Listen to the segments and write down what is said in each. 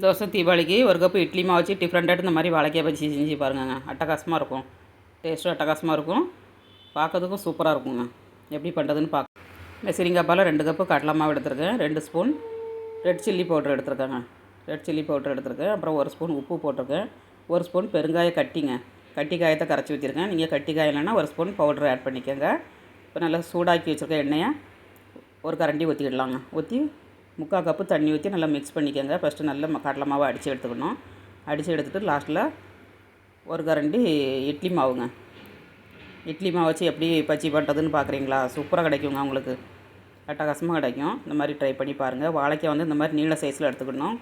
தோசை தீபாவளிக்கு ஒரு கப்பு இட்லி மாவு வச்சு டிஃப்ரெண்ட்டாக இந்த மாதிரி வாழைக்காய் பஜ்ஜி செஞ்சு பாருங்கங்க. அட்டகாசமாக இருக்கும். டேஸ்ட்டும் அட்டகாசமாக இருக்கும். பார்க்கறதுக்கும் சூப்பராக இருக்குங்க. எப்படி பண்ணுறதுன்னு பார்க்க இந்த ரெண்டு கப்பு கடலை மாவு எடுத்திருக்கேன். ரெண்டு ஸ்பூன் ரெட் சில்லி பவுடர் எடுத்திருக்கேங்க. ரெட் சில்லி பவுட்ரு எடுத்திருக்கேன். அப்புறம் ஒரு ஸ்பூன் உப்பு போட்டிருக்கேன். ஒரு ஸ்பூன் பெருங்காய கட்டிங்க. கட்டி காயத்தை கரைச்சி வச்சுருக்கேன் நீங்கள் கட்டி காயம் இல்லைன்னா ஒரு ஸ்பூன் பவுடர் ஆட் பண்ணிக்கோங்க. இப்போ நல்லா சூடாக்கி வச்சுருக்க எண்ணெயை ஒரு கரண்டி ஊற்றிக்கிடலாங்க ஊற்றி முக்கால் கப்பு தண்ணி ஊற்றி நல்லா மிக்ஸ் பண்ணிக்கோங்க. ஃபஸ்ட்டு நல்லா கடலை மாவை அடித்து எடுத்துக்கணும். அடித்து எடுத்துகிட்டு லாஸ்ட்டில் ஒரு கரண்டி இட்லி மாவுங்க. இட்லி மாவு வச்சு எப்படி பச்சி பண்ணுறதுன்னு பார்க்குறீங்களா சூப்பராக கிடைக்குங்க உங்களுக்கு. அட்டகாசமாக கிடைக்கும். இந்த மாதிரி ட்ரை பண்ணி பாருங்கள் வாழைக்காய் வந்து இந்த மாதிரி நீள சைஸில் எடுத்துக்கணும்.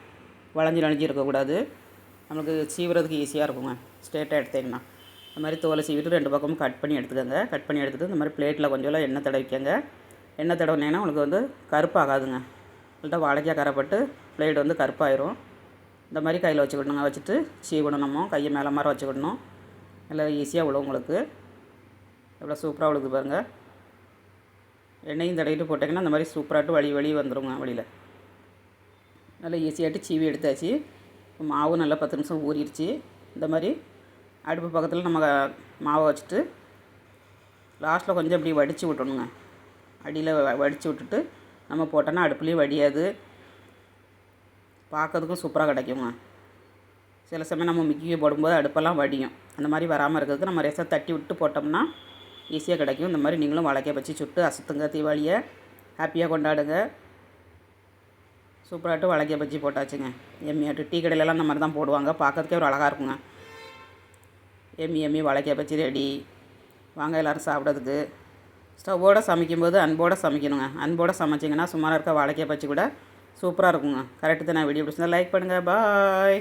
வளைஞ்சி நனைஞ்சி இருக்கக்கூடாது. நம்மளுக்கு சீவுறதுக்கு ஈஸியாக இருக்குங்க. ஸ்ட்ரெயிட்டாக எடுத்தீங்கன்னா. இந்த மாதிரி தோலை சீவிட்டு ரெண்டு பக்கமும் கட் பண்ணி எடுத்துக்கோங்க. கட் பண்ணி எடுத்துகிட்டு இந்த மாதிரி பிளேட்டில் கொஞ்சம் எண்ணெய் தடவிக்கோங்க. எண்ணெய் தடவினீங்கன்னா உங்களுக்கு வந்து கருப்பாகாதுங்க. இல்லைட்டா வாழைக்காய் கரைப்பட்டு பிளேடு வந்து கருப்பாயிரும். இந்த மாதிரி கையில் வச்சுக்கிடணுங்க வச்சுட்டு சீவணும் நம்ம கையை மேலே மாதிரி வச்சுக்கிடணும் நல்லா ஈஸியாக விழும் உங்களுக்கு. எவ்வளோ சூப்பராக விழுது பாருங்கள் எண்ணெயும் தடையிட்டு போட்டிங்கன்னா அந்த மாதிரி சூப்பராகிட்டு வழி வழி வந்துடுங்க வழியில் நல்லா ஈஸியாகிட்டு சீவி எடுத்தாச்சு. இப்போ மாவு நல்லா பத்து நிமிஷம் ஊறிடுச்சு. இந்த மாதிரி அடுப்பு பக்கத்தில் நம்ம மாவை வச்சுட்டு லாஸ்ட்டில் கொஞ்சம் இப்படி வடித்து விட்டணுங்க அடியில் வடித்து விட்டுட்டு நம்ம போட்டோன்னா அடுப்புலேயும் வடியாது. பார்க்கறதுக்கும் சூப்பராக கிடைக்குங்க. சில சமயம் நம்ம மிக்கியை போடும்போது அடுப்பெல்லாம் வடியும். அந்த மாதிரி வராமல் இருக்கிறதுக்கு நம்ம ரசம் தட்டி விட்டு போட்டோம்னா ஈஸியாக கிடைக்கும். இந்த மாதிரி நீங்களும் வளைக்க வச்சு சுட்டு அசத்துங்க தீபாவளியை. ஹாப்பியாக கொண்டாடுங்க. சூப்பராகிட்டு வளைக்க பஜ்ஜி போட்டாச்சுங்க. எம்மியாட்டு டீ கடையிலலாம் இந்த மாதிரி தான் போடுவாங்க. பார்க்கறதுக்கே ஒரு அழகாக இருக்குங்க. எம்மி எம்மி வளைக்க பஜ்ஜி ரெடி. வாங்க எல்லோரும் சாப்பிட்றதுக்கு. ஸ்டவ்வோடு சமைக்கும்போது அன்போடு சமைக்கணுங்க. அன்போடு சமைச்சிங்கன்னா சுமாராக இருக்க வாழைக்காய் பஜ்ஜி கூட சூப்பராக இருக்குங்க. கரெக்டு தான். நான் வீடியோ பிடிச்சிருந்தா லைக் பண்ணுங்கள் பாய்